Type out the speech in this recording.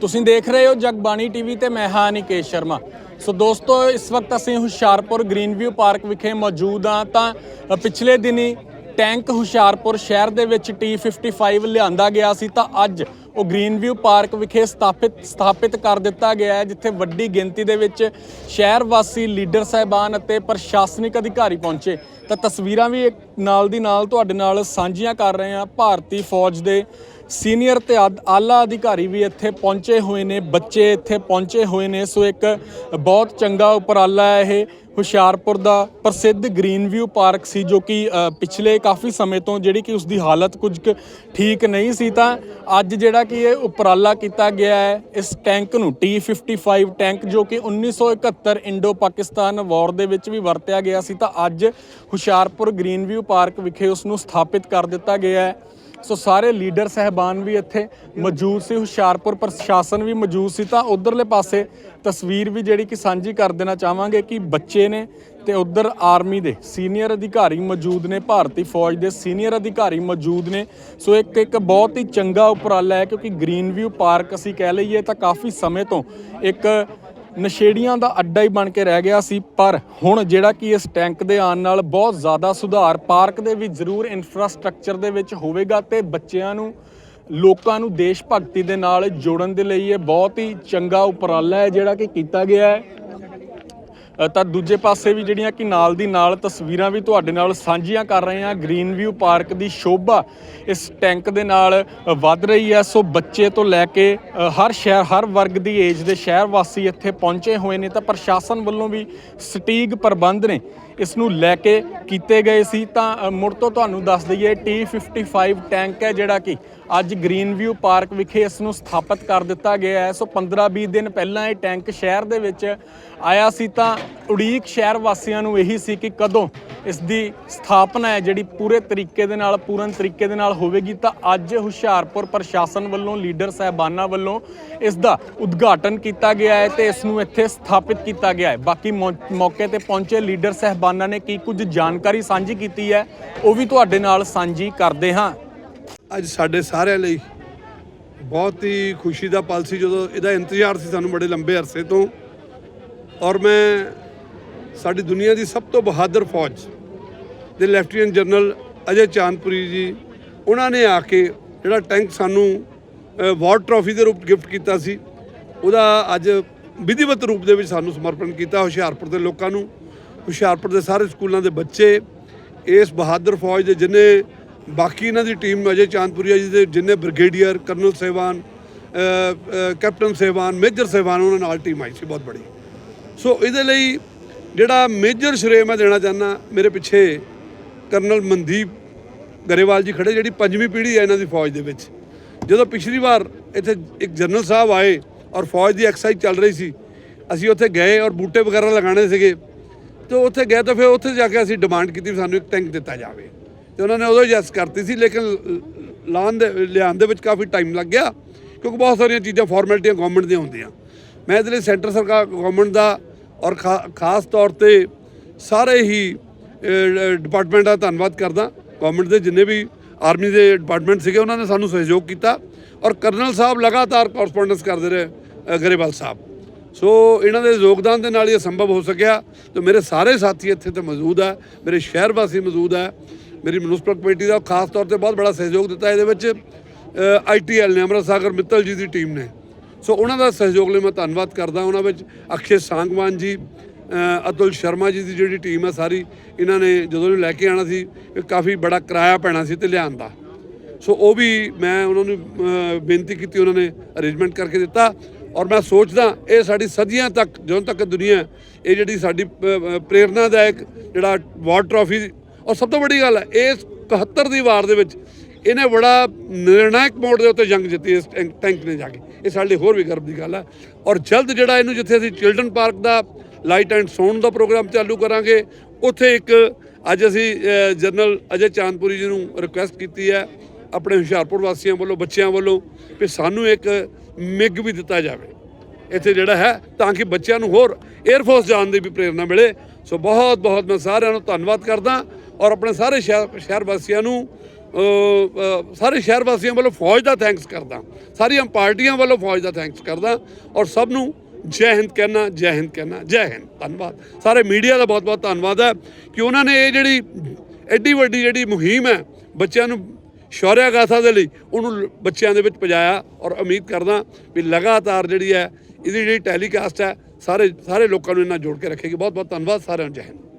ਤੁਸੀਂ ਦੇਖ ਰਹੇ ਹੋ ਜਗਬਾਣੀ ਟੀਵੀ ਤੇ ਮੈਂ ਹਾਂ ਨਿਕੇਸ਼ ਸ਼ਰਮਾ। ਸੋ ਦੋਸਤੋ, ਇਸ ਵਕਤ ਅਸੀਂ ਹੁਸ਼ਿਆਰਪੁਰ ਗ੍ਰੀਨ ਵਿਊ ਪਾਰਕ ਵਿਖੇ ਮੌਜੂਦ ਹਾਂ ਤਾਂ ਪਿਛਲੇ ਦਿਨੀ ਟੈਂਕ ਹੁਸ਼ਿਆਰਪੁਰ ਸ਼ਹਿਰ ਦੇ ਵਿੱਚ T55 ਲਿਆਂਦਾ ਗਿਆ ਸੀ ਤਾਂ ਅੱਜ ਉਹ ਗ੍ਰੀਨ ਵਿਊ ਪਾਰਕ ਵਿਖੇ ਸਥਾਪਿਤ ਸਥਾਪਿਤ ਕਰ ਦਿੱਤਾ ਗਿਆ ਹੈ, ਜਿੱਥੇ ਵੱਡੀ ਗਿਣਤੀ ਦੇ ਵਿੱਚ ਸ਼ਹਿਰ ਵਾਸੀ ਲੀਡਰ ਸਾਹਿਬਾਨ ਅਤੇ ਪ੍ਰਸ਼ਾਸਨਿਕ ਅਧਿਕਾਰੀ ਪਹੁੰਚੇ। ਤਾਂ ਤਸਵੀਰਾਂ ਵੀ ਇੱਕ ਨਾਲ ਦੀ ਨਾਲ ਤੁਹਾਡੇ ਨਾਲ ਸਾਂਝੀਆਂ ਕਰ ਰਹੇ ਹਾਂ, ਭਾਰਤੀ ਫੌਜ ਦੇ ਸੀਨੀਅਰ ਤੇ ਆਦ- ਆਲਾ ਅਧਿਕਾਰੀ ਵੀ ਇੱਥੇ ਪਹੁੰਚੇ ਹੋਏ ਨੇ, ਬੱਚੇ ਇੱਥੇ ਪਹੁੰਚੇ ਹੋਏ ਨੇ। ਸੋ ਇੱਕ ਬਹੁਤ ਚੰਗਾ ਉਪਰਾਲਾ ਹੈ ਇਹ। ਹੁਸ਼ਿਆਰਪੁਰ ਦਾ ਪ੍ਰਸਿੱਧ ਗ੍ਰੀਨ ਵਿਊ ਪਾਰਕ ਸੀ, ਜੋ ਕਿ ਪਿਛਲੇ ਕਾਫੀ ਸਮੇਂ ਤੋਂ ਜਿਹੜੀ ਕਿ ਉਸ ਦੀ ਹਾਲਤ ਕੁਝ ਕੁ ਠੀਕ ਨਹੀਂ ਸੀ, ਤਾਂ ਅੱਜ ਜਿਹੜਾ ਕਿ ਇਹ ਉਪਰਾਲਾ ਕੀਤਾ ਗਿਆ ਹੈ, ਇਸ ਟੈਂਕ ਨੂੰ T55 ਟੈਂਕ, ਜੋ ਕਿ 1971 ਇੰਡੋ ਪਾਕਿਸਤਾਨ ਵਾਰ ਦੇ ਵਿੱਚ ਵੀ ਵਰਤਿਆ ਗਿਆ ਸੀ, ਤਾਂ ਅੱਜ ਹੁਸ਼ਿਆਰਪੁਰ ਗ੍ਰੀਨ ਵਿਊ ਪਾਰਕ ਵਿਖੇ ਉਸ ਨੂੰ ਸਥਾਪਿਤ ਕਰ ਦਿੱਤਾ ਗਿਆ ਹੈ। ਸੋ ਸਾਰੇ ਲੀਡਰ ਸਹਿਬਾਨ ਵੀ ਇੱਥੇ ਮੌਜੂਦ ਸੀ, ਹੁਸ਼ਿਆਰਪੁਰ ਪ੍ਰਸ਼ਾਸਨ ਵੀ ਮੌਜੂਦ ਸੀ। ਤਾਂ ਉਧਰਲੇ ਪਾਸੇ ਤਸਵੀਰ ਵੀ ਜਿਹੜੀ ਕਿ ਸਾਂਝੀ ਕਰ ਦੇਣਾ ਚਾਹਾਂਗੇ ਕਿ ਬੱਚੇ ਨੇ ਤੇ ਉਧਰ ਆਰਮੀ ਦੇ ਸੀਨੀਅਰ ਅਧਿਕਾਰੀ ਮੌਜੂਦ ਨੇ, ਭਾਰਤੀ ਫੌਜ ਦੇ ਸੀਨੀਅਰ ਅਧਿਕਾਰੀ ਮੌਜੂਦ ਨੇ। ਸੋ ਇੱਕ ਇੱਕ ਬਹੁਤ ਹੀ ਚੰਗਾ ਉਪਰਾਲਾ ਹੈ ਕਿਉਂਕਿ ਗ੍ਰੀਨ ਵਿਊ ਪਾਰਕ ਅਸੀਂ ਕਹਿ ਲਈਏ ਤਾਂ ਕਾਫੀ ਸਮੇਂ ਤੋਂ ਇੱਕ ਨਸ਼ੇੜੀਆਂ ਦਾ ਅੱਡਾ ਹੀ ਬਣ ਕੇ ਰਹਿ ਗਿਆ ਸੀ, ਪਰ ਹੁਣ ਜਿਹੜਾ ਕਿ ਇਸ ਟੈਂਕ ਦੇ ਆਉਣ ਨਾਲ ਬਹੁਤ ਜ਼ਿਆਦਾ ਸੁਧਾਰ, ਪਾਰਕ ਦੇ ਵਿੱਚ ਜ਼ਰੂਰ ਇਨਫਰਾਸਟ੍ਰਕਚਰ ਦੇ ਵਿੱਚ ਹੋਵੇਗਾ ਤੇ ਬੱਚਿਆਂ ਨੂੰ, ਲੋਕਾਂ ਨੂੰ ਦੇਸ਼ ਭਗਤੀ ਦੇ ਨਾਲ ਜੋੜਨ ਦੇ ਲਈ ਇਹ ਬਹੁਤ ਹੀ ਚੰਗਾ ਉਪਰਾਲਾ ਹੈ ਜਿਹੜਾ ਕਿ ਕੀਤਾ ਗਿਆ ਹੈ। ਤਾਂ ਦੂਜੇ ਪਾਸੇ ਵੀ ਜਿਹੜੀਆਂ ਕਿ ਨਾਲ ਦੀ ਨਾਲ ਤਸਵੀਰਾਂ ਵੀ ਤੁਹਾਡੇ ਨਾਲ ਸਾਂਝੀਆਂ ਕਰ ਰਹੇ ਹਾਂ। ਗ੍ਰੀਨ ਵਿਊ ਪਾਰਕ ਦੀ ਸ਼ੋਭਾ ਇਸ ਟੈਂਕ ਦੇ ਨਾਲ ਵੱਧ ਰਹੀ ਹੈ। ਸੋ ਬੱਚੇ ਤੋਂ ਲੈ ਕੇ ਹਰ ਸ਼ਹਿਰ, ਹਰ ਵਰਗ ਦੀ ਏਜ ਦੇ ਸ਼ਹਿਰ ਵਾਸੀ ਇੱਥੇ ਪਹੁੰਚੇ ਹੋਏ ਨੇ। ਤਾਂ ਪ੍ਰਸ਼ਾਸਨ ਵੱਲੋਂ ਵੀ ਸਟੀਗ ਪ੍ਰਬੰਧ ਨੇ ਇਸ ਨੂੰ ਲੈ ਕੇ ਕੀਤੇ ਗਏ ਸੀ। ਤਾਂ ਮੁੜ ਤੋਂ ਤੁਹਾਨੂੰ ਦੱਸ ਦਈਏ T55 ਟੈਂਕ ਹੈ ਜਿਹੜਾ ਕਿ ਅੱਜ ਗ੍ਰੀਨ ਵਿਊ ਪਾਰਕ ਵਿਖੇ ਇਸ ਨੂੰ ਸਥਾਪਿਤ ਕਰ ਦਿੱਤਾ ਗਿਆ ਹੈ। ਸੋ 15-20 ਦਿਨ ਪਹਿਲਾਂ ਇਹ ਟੈਂਕ ਸ਼ਹਿਰ ਦੇ ਵਿੱਚ ਆਇਆ ਸੀ। ਤਾਂ ਉਡੀਕ ਸ਼ਹਿਰ ਵਾਸੀਆਂ ਨੂੰ ਇਹੀ ਸੀ ਕਿ ਕਦੋਂ ਇਸ ਦੀ ਸਥਾਪਨਾ ਹੈ, ਜਿਹੜੀ ਪੂਰੇ ਤਰੀਕੇ ਦੇ ਨਾਲ, ਪੂਰਨ ਤਰੀਕੇ ਦੇ ਨਾਲ ਹੋਵੇਗੀ, ਤਾਂ ਅੱਜ ਹੁਸ਼ਿਆਰਪੁਰ ਪ੍ਰਸ਼ਾਸਨ ਵੱਲੋਂ, ਲੀਡਰ ਸਾਹਿਬਾਨਾਂ ਵੱਲੋਂ ਇਸ ਦਾ ਉਦਘਾਟਨ ਕੀਤਾ ਗਿਆ ਹੈ ਤੇ ਇਸ ਨੂੰ ਇੱਥੇ ਸਥਾਪਿਤ ਕੀਤਾ ਗਿਆ ਹੈ। ਬਾਕੀ ਮੌਕੇ ਤੇ ਪਹੁੰਚੇ ਲੀਡਰ ਸਾਹਿਬਾਨਾਂ ਨੇ ਕੀ ਕੁਝ ਜਾਣਕਾਰੀ ਸਾਂਝੀ ਕੀਤੀ ਹੈ, ਉਹ ਵੀ ਤੁਹਾਡੇ ਨਾਲ ਸਾਂਝੀ ਕਰਦੇ ਹਾਂ। ਅੱਜ ਸਾਡੇ ਸਾਰਿਆਂ ਲਈ ਬਹੁਤ ਹੀ ਖੁਸ਼ੀ ਦਾ ਪਲ ਸੀ, ਜਦੋਂ ਇਹਦਾ ਇੰਤਜ਼ਾਰ ਸੀ ਸਾਨੂੰ ਬੜੇ ਲੰਬੇ ਅਰਸੇ ਤੋਂ। ਔਰ ਮੈਂ ਸਾਡੀ ਦੁਨੀਆ ਦੀ ਸਭ ਤੋਂ ਬਹਾਦਰ ਫੌਜ ਦੇ ਲੈਫਟੀਨੈਂਟ ਜਨਰਲ ਅਜੇ ਚਾਂਦਪੁਰੀ ਜੀ, ਉਹਨਾਂ ਨੇ ਆ ਕੇ ਜਿਹੜਾ ਟੈਂਕ ਸਾਨੂੰ ਵਾਰ ਟਰਾਫੀ ਦੇ ਰੂਪ ਗਿਫਟ ਕੀਤਾ ਸੀ, ਉਹਦਾ ਅੱਜ ਵਿਧੀਵਤ ਰੂਪ ਦੇ ਵਿੱਚ ਸਾਨੂੰ ਸਮਰਪਣ ਕੀਤਾ ਹੁਸ਼ਿਆਰਪੁਰ ਦੇ ਲੋਕਾਂ ਨੂੰ, ਹੁਸ਼ਿਆਰਪੁਰ ਦੇ ਸਾਰੇ ਸਕੂਲਾਂ ਦੇ ਬੱਚੇ, ਇਸ ਬਹਾਦਰ ਫੌਜ ਦੇ ਜਿੰਨੇ ਬਾਕੀ ਇਹਨਾਂ ਦੀ ਟੀਮ, ਅਜੇ ਚਾਂਦਪੁਰੀਆ ਜੀ ਦੇ ਜਿੰਨੇ ਬ੍ਰਿਗੇਡੀਅਰ, ਕਰਨਲ ਸਹਿਬਾਨ ਕੈਪਟਨ ਸਹਿਬਾਨ, ਮੇਜਰ ਸਹਿਬਾਨ, ਉਹਨਾਂ ਨਾਲ ਟੀਮ ਆਈ ਸੀ, ਬਹੁਤ ਬੜੀ। ਸੋ ਇਹਦੇ ਲਈ ਜਿਹੜਾ ਮੇਜਰ ਸ਼੍ਰੇ ਮੈਂ ਦੇਣਾ ਚਾਹੁੰਦਾ, ਮੇਰੇ ਪਿੱਛੇ ਕਰਨਲ ਮਨਦੀਪ ਗਰੇਵਾਲ ਜੀ ਖੜੇ, ਜਿਹੜੀ ਪੰਜਵੀਂ ਪੀੜ੍ਹੀ ਹੈ ਇਹਨਾਂ ਦੀ ਫੌਜ ਦੇ ਵਿੱਚ। ਜਦੋਂ ਪਿਛਲੀ ਵਾਰ ਇੱਥੇ ਇੱਕ ਜਨਰਲ ਸਾਹਿਬ ਆਏ ਔਰ ਫੌਜ ਦੀ ਐਕਸਰਸਾਈਜ਼ ਚੱਲ ਰਹੀ ਸੀ, ਅਸੀਂ ਉੱਥੇ ਗਏ ਔਰ ਬੂਟੇ ਵਗੈਰਾ ਲਗਾਉਣੇ ਸੀਗੇ, ਤੇ ਉੱਥੇ ਗਏ ਤਾਂ ਫਿਰ ਉੱਥੇ ਜਾ ਕੇ ਅਸੀਂ ਡਿਮਾਂਡ ਕੀਤੀ ਵੀ ਸਾਨੂੰ ਇੱਕ ਟੈਂਕ ਦਿੱਤਾ ਜਾਵੇ। ਤੇ ਉਹਨਾਂ ਨੇ ਉਦੋਂ ਯੈਸ ਕਰਤੀ ਸੀ, ਲੇਕਿਨ ਲਾਉਣ ਦੇ, ਲਿਆਉਣ ਦੇ ਵਿੱਚ ਕਾਫੀ ਟਾਈਮ ਲੱਗ ਗਿਆ, ਕਿਉਂਕਿ ਬਹੁਤ ਸਾਰੀਆਂ ਚੀਜ਼ਾਂ ਫਾਰਮੈਲਿਟੀਆਂ ਗਵਰਨਮੈਂਟ ਦੀਆਂ ਹੁੰਦੀਆਂ। ਮੈਂ ਇਹਦੇ ਲਈ ਸੈਂਟਰ ਸਰਕਾਰ ਗਵਰਨਮੈਂਟ ਦਾ ਔਰ ਖਾ- ਖਾਸ ਤੌਰ ਤੇ ਸਾਰੇ ਹੀ ਡਿਪਾਰਟਮੈਂਟ ਦਾ ਧੰਨਵਾਦ ਕਰਦਾ। ਗਵਰਨਮੈਂਟ ਦੇ ਜਿੰਨੇ ਵੀ ਆਰਮੀ ਦੇ ਡਿਪਾਰਟਮੈਂਟ ਸੀਗੇ, ਉਹਨਾਂ ਨੇ ਸਾਨੂੰ ਸਹਿਯੋਗ ਕੀਤਾ ਔਰ ਕਰਨਲ ਸਾਹਿਬ ਲਗਾਤਾਰ ਕੋਰਸਪੋਂਡੈਂਸ ਕਰਦੇ ਰਹੇ ਗਰੇਵਾਲ ਸਾਹਿਬ। ਸੋ ਇਹਨਾਂ ਦੇ ਯੋਗਦਾਨ ਦੇ ਨਾਲ ਹੀ ਇਹ ਸੰਭਵ ਹੋ ਸਕਿਆ ਤੇ ਮੇਰੇ ਸਾਰੇ ਸਾਥੀ ਇੱਥੇ ਤੇ ਮੌਜੂਦ ਆ, ਮੇਰੇ ਸ਼ਹਿਰ ਵਾਸੀ ਮੌਜੂਦ ਆ, ਮੇਰੀ ਮਿਊਨਿਸਪਲ ਕਮੇਟੀ ਦਾ ਖਾਸ ਤੌਰ ਤੇ ਬਹੁਤ ਬੜਾ ਸਹਿਯੋਗ ਦਿੱਤਾ। ਇਹਦੇ ਵਿੱਚ ਆਈਟੀਐਲ ਨੇ, ਅਮਰਤ ਸਾਗਰ ਮਿੱਤਲ ਜੀ ਦੀ ਟੀਮ ਨੇ। ਸੋ ਉਹਨਾਂ ਦਾ ਸਹਿਯੋਗ ਲਈ ਮੈਂ ਧੰਨਵਾਦ ਕਰਦਾ ਉਹਨਾਂ ਵਿੱਚ ਅਕਸ਼ੇ ਸਾਂਗਵਾਨ ਜੀ ਅਤੁਲ ਸ਼ਰਮਾ ਜੀ ਦੀ ਜਿਹੜੀ ਟੀਮ ਹੈ ਸਾਰੀ ਇਹਨਾਂ ਨੇ ਜਦੋਂ ਇਹਨੂੰ ਲੈ ਕੇ ਆਣਾ ਸੀ ਕਾਫੀ ਬੜਾ ਕਿਰਾਇਆ ਪੈਣਾ ਸੀ ਤੇ ਲਿਆਉਣ ਦਾ। ਸੋ ਉਹ ਵੀ ਮੈਂ ਉਹਨਾਂ ਨੂੰ ਬੇਨਤੀ ਕੀਤੀ ਉਹਨਾਂ ਨੇ ਅਰੇਂਜਮੈਂਟ ਕਰਕੇ ਦਿੱਤਾ ਔਰ ਮੈਂ ਸੋਚਦਾ ਇਹ ਸਾਡੀ ਸਦੀਆਂ ਤੱਕ ਜਦੋਂ ਤੱਕ ਦੁਨੀਆ ਇਹ ਜਿਹੜੀ ਸਾਡੀ ਅ, ਪ੍ਰੇਰਨਾਦਾਇਕ ਜਿਹੜਾ ਵਾਰ ਟਰਾਫੀ ਔਰ ਸਭ ਤੋਂ ਵੱਡੀ ਗੱਲ ਹੈ ਇਸ 71 ਦੀ ਵਾਰ ਦੇ ਵਿੱਚ ਇਹਨੇ ਬੜਾ ਨਿਰਣਾਇਕ ਮੋੜ ਦੇ ਉੱਤੇ ਜੰਗ ਜਿੱਤੀ ਇਸ ਟੈਂਕ ਟੈਂਕ ਨੇ ਜਾ ਕੇ। ਇਹ ਸਾਡੇ ਹੋਰ ਵੀ ਗਰਵ ਦੀ ਗੱਲ ਹੈ ਔਰ ਜਲਦ ਜਿਹੜਾ ਇਹਨੂੰ ਜਿੱਥੇ ਅਸੀਂ ਚਿਲਡਰਨ ਪਾਰਕ ਦਾ ਲਾਈਟ ਐਂਡ ਸਾਊਂਡ ਦਾ ਪ੍ਰੋਗਰਾਮ ਚਾਲੂ ਕਰਾਂਗੇ, ਉੱਥੇ ਇੱਕ ਅੱਜ ਅਸੀਂ ਜਨਰਲ ਅਜੇ ਚਾਂਦਪੁਰੀ ਜੀ ਨੂੰ ਰਿਕੁਐਸਟ ਕੀਤੀ ਹੈ, ਆਪਣੇ ਹੁਸ਼ਿਆਰਪੁਰ ਵਾਸੀਆਂ ਵੱਲੋਂ, ਬੱਚਿਆਂ ਵੱਲੋਂ ਕਿ ਸਾਨੂੰ ਇੱਕ ਮਿਗ ਵੀ ਦਿੱਤਾ ਜਾਵੇ। ਇੱਥੇ ਜਿਹੜਾ ਹੈ, ਤਾਂ ਕਿ ਬੱਚਿਆਂ ਨੂੰ ਹੋਰ 에ਅਰ ਫੋਰਸ ਜਾਣ ਦੀ ਵੀ ਪ੍ਰੇਰਣਾ ਮਿਲੇ। ਸੋ ਬਹੁਤ ਬਹੁਤ ਮੈਂ ਸਾਰਿਆਂ ਨੂੰ ਧੰਨਵਾਦ ਕਰਦਾ ਔਰ ਆਪਣੇ ਸਾਰੇ ਸ਼ਹਿਰ ਸ਼ਹਿਰ ਵਾਸੀਆਂ ਨੂੰ ਸਾਰੇ ਸ਼ਹਿਰ ਵਾਸੀਆਂ ਵੱਲੋਂ ਫੌਜ ਦਾ ਥੈਂਕਸ ਕਰਦਾ। ਸਾਰੀਆਂ ਪਾਰਟੀਆਂ ਵੱਲੋਂ ਫੌਜ ਦਾ ਥੈਂਕਸ ਕਰਦਾ ਔਰ ਸਭ ਨੂੰ ਜੈ ਹਿੰਦ ਕਹਿਣਾ, ਜੈ ਹਿੰਦ ਕਹਿਣਾ, ਜੈ ਹਿੰਦ, ਧੰਨਵਾਦ। ਸਾਰੇ ਮੀਡੀਆ ਦਾ ਬਹੁਤ ਬਹੁਤ ਧੰਨਵਾਦ ਹੈ ਕਿ ਉਹਨਾਂ ਨੇ ਇਹ ਜਿਹੜੀ ਐਡੀ ਵੱਡੀ ਜਿਹੜੀ ਮੁਹਿੰਮ ਹੈ ਬੱਚਿਆਂ ਨੂੰ ਸ਼ੌਰਿਆ ਗਾਥਾ ਦੇ ਲਈ ਉਹਨੂੰ ਲ- ਬੱਚਿਆਂ ਦੇ ਵਿੱਚ ਪਜਾਇਆ ਔਰ ਉਮੀਦ ਕਰਦਾ ਵੀ ਲਗਾਤਾਰ ਜਿਹੜੀ ਹੈ, ਇਹਦੀ ਜਿਹੜੀ ਟੈਲੀਕਾਸਟ ਹੈ, ਸਾਰੇ ਸਾਰੇ ਲੋਕਾਂ ਨੂੰ ਇਹਨਾਂ ਜੋੜ ਕੇ ਰੱਖੇਗੀ। ਬਹੁਤ ਬਹੁਤ ਧੰਨਵਾਦ, ਸਾਰਿਆਂ ਨੂੰ ਜੈ ਹਿੰਦ।